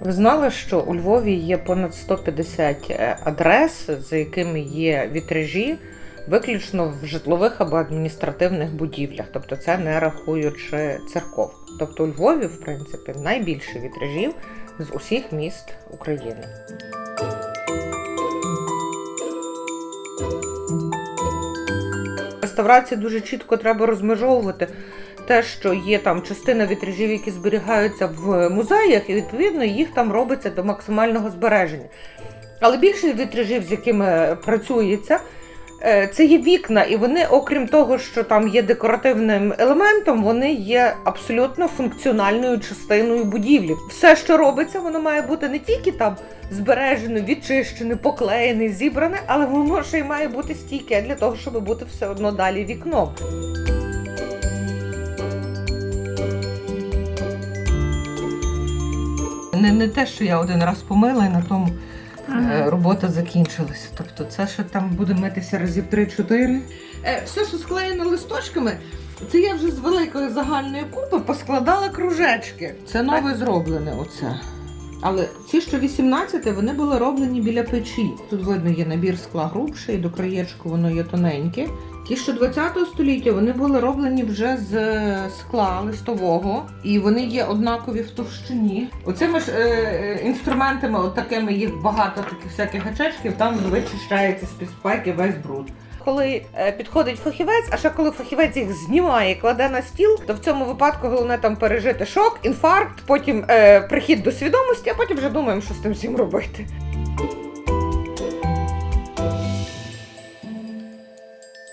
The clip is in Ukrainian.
Ви знали, що у Львові є понад 150 е, адрес, за якими є вітражі, виключно в житлових або адміністративних будівлях, тобто це не рахуючи церков. Тобто у Львові, в принципі, найбільше вітражів з усіх міст України. Реставрації дуже чітко треба розмежовувати те, що є там частина вітражів, які зберігаються в музеях, і відповідно їх там робиться до максимального збереження. Але більше вітражів, з якими працюється, е, це є вікна, і вони, окрім того, що там є декоративним елементом, вони є абсолютно функціональною частиною будівлі. Все, що робиться, воно має бути не тільки там збережено, відчищене, поклеєне, зібране, але воно ще й має бути стійке для того, щоб бути все одно далі вікном. Не, не те, що я один раз помила і на тому е, робота закінчилася. Тобто це ще там буде митися разів 3-4. Е, все, що склеєно листочками, це я вже з великої загальної купи поскладала кружечки. Це нове зроблене оце. Але ці, що 18, вони були роблені біля печі. Тут видно є набір скла грубший, до краєчку воно є тоненьке. Ті, що 20 століття, вони були роблені вже з е, скла листового, і вони є однакові в товщині. Оцими ж е, е, інструментами, от такими їх багато таких всяких гачечків, там вичищається з-під спайки весь бруд. Коли е, підходить фахівець, а ще коли фахівець їх знімає кладе на стіл, то в цьому випадку головне там пережити шок, інфаркт, потім е, прихід до свідомості, а потім вже думаємо, що з тим всім робити.